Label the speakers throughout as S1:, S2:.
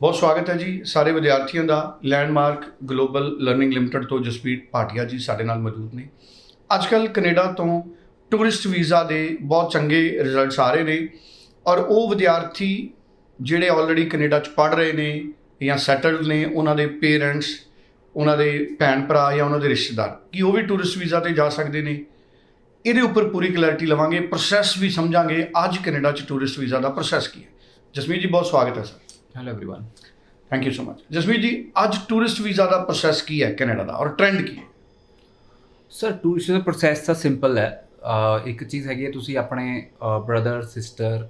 S1: ਬਹੁਤ ਸਵਾਗਤ ਹੈ ਜੀ ਸਾਰੇ ਵਿਦਿਆਰਥੀਆਂ ਦਾ ਲੈਂਡਮਾਰਕ ਗਲੋਬਲ ਲਰਨਿੰਗ ਲਿਮਟਿਡ ਤੋਂ ਜਸਪੀਤ ਭਾਟੀਆ ਜੀ ਸਾਡੇ ਨਾਲ ਮੌਜੂਦ ਨੇ। ਅੱਜ ਅੱਜਕੱਲ ਕੈਨੇਡਾ ਤੋਂ ਟੂਰਿਸਟ ਵੀਜ਼ਾ ਦੇ ਬਹੁਤ ਚੰਗੇ ਰਿਜ਼ਲਟਸ ਆ ਰਹੇ ਨੇ ਔਰ ਉਹ ਵਿਦਿਆਰਥੀ ਜਿਹੜੇ ਆਲਰੇਡੀ ਕੈਨੇਡਾ 'ਚ ਪੜ੍ਹ ਰਹੇ ਨੇ ਜਾਂ ਸੈਟਲਡ ਨੇ, ਉਹਨਾਂ ਦੇ ਪੇਰੈਂਟਸ ਉਹਨਾਂ ਦੇ ਭੈਣ ਭਰਾ ਜਾਂ ਉਹਨਾਂ ਦੇ ਰਿਸ਼ਤੇਦਾਰ, ਕੀ ਉਹ ਵੀ ਟੂਰਿਸਟ ਵੀਜ਼ਾ ਤੇ ਜਾ ਸਕਦੇ ਨੇ? ਇਹਦੇ ਉੱਪਰ ਪੂਰੀ ਕਲੈਰਿਟੀ ਲਵਾਂਗੇ ਪ੍ਰੋਸੈਸ ਵੀ ਸਮਝਾਂਗੇ। ਅੱਜ ਕੈਨੇਡਾ 'ਚ ਟੂਰਿਸਟ ਵੀਜ਼ਾ ਦਾ ਪ੍ਰੋਸੈਸ ਕੀ ਹੈ? ਜਸਮੀਤ ਜੀ, ਬਹੁਤ ਸਵਾਗਤ ਹੈ sir.
S2: hello everyone
S1: thank you so much Jasmeet ji ਅੱਜ ਟੂਰਿਸਟ ਵੀਜ਼ਾ ਦਾ ਪ੍ਰੋਸੈਸ ਕੀ ਹੈ ਕੈਨੇਡਾ ਦਾ ਔਰ ਟ੍ਰੈਂਡ ਕੀ ਹੈ
S2: ਸਰ ਟੂਰਿਸਟ ਦਾ ਪ੍ਰੋਸੈਸ ਤਾਂ ਸਿੰਪਲ ਹੈ ਅਹ ਇੱਕ ਚੀਜ਼ ਹੈਗੀ ਹੈ ਤੁਸੀਂ ਆਪਣੇ ਬ੍ਰਦਰ ਸਿਸਟਰ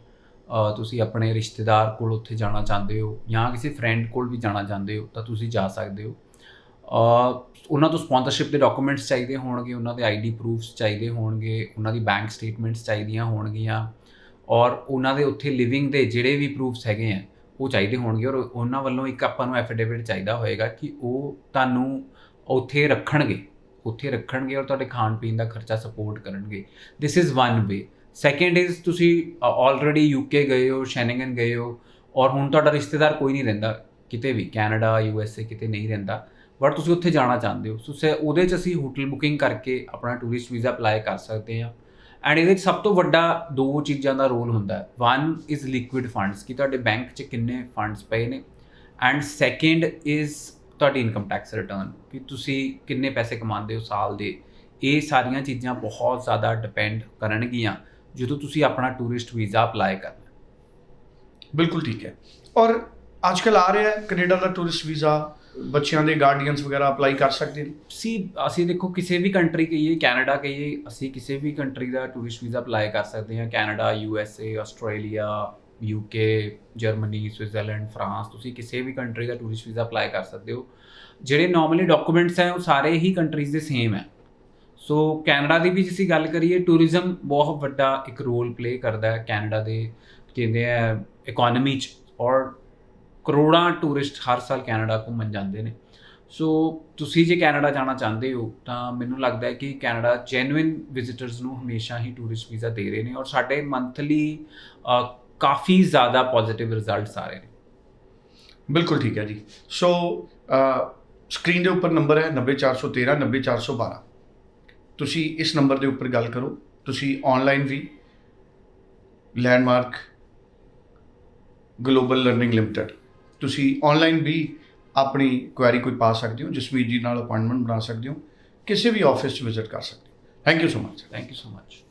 S2: ਤੁਸੀਂ ਆਪਣੇ ਰਿਸ਼ਤੇਦਾਰ ਕੋਲ ਉੱਥੇ ਜਾਣਾ ਚਾਹੁੰਦੇ ਹੋ ਜਾਂ ਕਿਸੇ ਫਰੈਂਡ ਕੋਲ ਵੀ ਜਾਣਾ ਚਾਹੁੰਦੇ ਹੋ ਤਾਂ ਤੁਸੀਂ ਜਾ ਸਕਦੇ ਹੋ ਅਹ ਉਹਨਾਂ ਤੋਂ ਸਪਾਂਸਰਸ਼ਿਪ ਦੇ ਡਾਕੂਮੈਂਟਸ ਚਾਹੀਦੇ ਹੋਣਗੇ ਉਹਨਾਂ ਦੇ ਆਈਡੀ ਪ੍ਰੂਫਸ ਚਾਹੀਦੇ ਹੋਣਗੇ ਉਹਨਾਂ ਦੀ ਬੈਂਕ ਸਟੇਟਮੈਂਟਸ ਚਾਹੀਦੀਆਂ ਹੋਣਗੀਆਂ ਔਰ ਉਹਨਾਂ ਦੇ ਉੱਥੇ ਲਿਵਿੰਗ ਦੇ ਜਿਹੜੇ ਵੀ ਪ੍ਰੂਫਸ ਹੈਗੇ ਆ ਉਹ ਚਾਹੀਦੇ ਹੋਣਗੇ ਔਰ ਉਹਨਾਂ ਵੱਲੋਂ ਇੱਕ ਆਪਾਂ ਨੂੰ ਐਫੀਡੇਵਿਟ ਚਾਹੀਦਾ ਹੋਏਗਾ ਕਿ ਉਹ ਤੁਹਾਨੂੰ ਉੱਥੇ ਰੱਖਣਗੇ ਉੱਥੇ ਰੱਖਣਗੇ ਔਰ ਤੁਹਾਡੇ ਖਾਣ ਪੀਣ ਦਾ ਖਰਚਾ ਸਪੋਰਟ ਕਰਨਗੇ। This is one way second is ਤੁਸੀਂ ਆਲਰੇਡੀ ਯੂਕੇ ਗਏ ਹੋ ਸ਼ੈਨਗਨ ਗਏ ਹੋ, ਔਰ ਹੁਣ ਤੁਹਾਡਾ ਰਿਸ਼ਤੇਦਾਰ ਕੋਈ ਨਹੀਂ ਰਹਿੰਦਾ, ਕਿਤੇ ਵੀ ਕੈਨੇਡਾ ਯੂ ਐੱਸ ਏ ਕਿਤੇ ਨਹੀਂ ਰਹਿੰਦਾ ਬਟ ਤੁਸੀਂ ਉੱਥੇ ਜਾਣਾ ਚਾਹੁੰਦੇ ਹੋ। ਸੋ ਸੇ ਉਹਦੇ 'ਚ ਅਸੀਂ ਹੋਟਲ ਬੁਕਿੰਗ ਕਰਕੇ ਆਪਣਾ ਟੂਰਿਸਟ ਵੀਜ਼ਾ ਅਪਲਾਈ ਕਰ ਸਕਦੇ ਹਾਂ। ਐਂਡ ਇਹਦੇ 'ਚ ਸਭ ਤੋਂ ਵੱਡਾ ਦੋ ਚੀਜ਼ਾਂ ਦਾ ਰੋਲ ਹੁੰਦਾ ਹੈ। ਵਨ ਇਜ਼ ਲਿਕੁਇਡ ਫੰਡਸ ਕਿ ਤੁਹਾਡੇ ਬੈਂਕ 'ਚ ਕਿੰਨੇ ਫੰਡਸ ਪਏ ਨੇ। ਐਂਡ ਸੈਕੰਡ ਇਜ਼ ਤੁਹਾਡੀ ਇਨਕਮ ਟੈਕਸ ਰਿਟਰਨ ਕਿ ਤੁਸੀਂ ਕਿੰਨੇ ਪੈਸੇ ਕਮਾਉਂਦੇ ਹੋ ਸਾਲ ਦੇ। ਇਹ ਸਾਰੀਆਂ ਚੀਜ਼ਾਂ ਬਹੁਤ ਜ਼ਿਆਦਾ ਡਿਪੈਂਡ ਕਰਨਗੀਆਂ, ਜਦੋਂ ਤੁਸੀਂ ਆਪਣਾ ਟੂਰਿਸਟ ਵੀਜ਼ਾ ਅਪਲਾਈ ਕਰਨਾ
S1: ਬਿਲਕੁਲ ਠੀਕ ਹੈ। ਔਰ ਅੱਜਕੱਲ ਆ ਰਿਹਾ ਹੈ ਕੈਨੇਡਾ ਦਾ ਟੂਰਿਸਟ ਵੀਜ਼ਾ ਬੱਚਿਆਂ ਦੇ ਗਾਰਡੀਅਨਸ ਵਗੈਰਾ ਅਪਲਾਈ ਕਰ ਸਕਦੇ ਨੇ?
S2: ਸੀ ਅਸੀਂ ਦੇਖੋ, ਕਿਸੇ ਵੀ ਕੰਟਰੀ ਕਹੀਏ, ਕੈਨੇਡਾ ਕਹੀਏ, ਅਸੀਂ ਕਿਸੇ ਵੀ ਕੰਟਰੀ ਦਾ ਟੂਰਿਸਟ ਵੀਜ਼ਾ ਅਪਲਾਈ ਕਰ ਸਕਦੇ ਹਾਂ। Canada U S A Australia UK Germany Switzerland France ਤੁਸੀਂ ਕਿਸੇ ਵੀ ਕੰਟਰੀ ਦਾ ਟੂਰਿਸਟ ਵੀਜ਼ਾ ਅਪਲਾਈ ਕਰ ਸਕਦੇ ਹੋ। ਜਿਹੜੇ ਨਾਰਮਲੀ ਡਾਕੂਮੈਂਟਸ ਹੈ, ਉਹ ਸਾਰੇ ਹੀ ਕੰਟਰੀਜ਼ ਦੇ ਸੇਮ ਹੈ। ਸੋ ਕੈਨੇਡਾ ਦੀ ਵੀ ਜੇ ਅਸੀਂ ਗੱਲ ਕਰੀਏ ਟੂਰਿਜ਼ਮ ਬਹੁਤ ਵੱਡਾ ਇੱਕ ਰੋਲ ਪਲੇ ਕਰਦਾ ਹੈ ਕੈਨੇਡਾ ਦੇ, ਕਹਿੰਦੇ ਆ ਇਕਨੋਮੀ ਚ ਔਰ ਕਰੋੜਾਂ ਟੂਰਿਸਟ ਹਰ ਸਾਲ ਕੈਨੇਡਾ ਘੁੰਮਣ ਜਾਂਦੇ ਨੇ। ਸੋ ਤੁਸੀਂ ਜੇ ਕੈਨੇਡਾ ਜਾਣਾ ਚਾਹੁੰਦੇ ਹੋ, ਤਾਂ ਮੈਨੂੰ ਲੱਗਦਾ ਹੈ ਕਿ ਕੈਨੇਡਾ ਜੈਨੂਇਨ ਵਿਜ਼ਿਟਰਸ ਨੂੰ ਹਮੇਸ਼ਾ ਹੀ ਟੂਰਿਸਟ ਵੀਜ਼ਾ ਦੇ ਰਹੇ ਨੇ ਔਰ ਸਾਡੇ ਮੰਥਲੀ ਕਾਫੀ ਜ਼ਿਆਦਾ ਪੋਜ਼ਿਟਿਵ ਰਿਜ਼ਲਟਸ ਆ ਰਹੇ ਨੇ।
S1: ਬਿਲਕੁਲ ਠੀਕ ਹੈ ਜੀ। ਸੋ ਸਕਰੀਨ ਦੇ ਉੱਪਰ ਨੰਬਰ ਹੈ 90413 90412 ਤੁਸੀਂ ਇਸ ਨੰਬਰ ਦੇ ਉੱਪਰ ਗੱਲ ਕਰੋ। ਤੁਸੀਂ ਆਨਲਾਈਨ ਵੀ ਲੈਂਡਮਾਰਕ ਗਲੋਬਲ ਲਰਨਿੰਗ ਲਿਮਟਿਡ ਤੁਸੀਂ ਆਨਲਾਈਨ ਵੀ ਆਪਣੀ ਕੁਐਰੀ ਕੋਈ ਪਾ ਸਕਦੇ ਹੋ ਜਸਮੀਤ ਜੀ ਨਾਲ ਅਪਾਇੰਟਮੈਂਟ ਬਣਾ ਸਕਦੇ ਹੋ, ਕਿਸੇ ਵੀ ਆਫਿਸ 'ਚ ਵਿਜ਼ਿਟ ਕਰ ਸਕਦੇ ਹੋ। Thank you so much
S2: thank you so much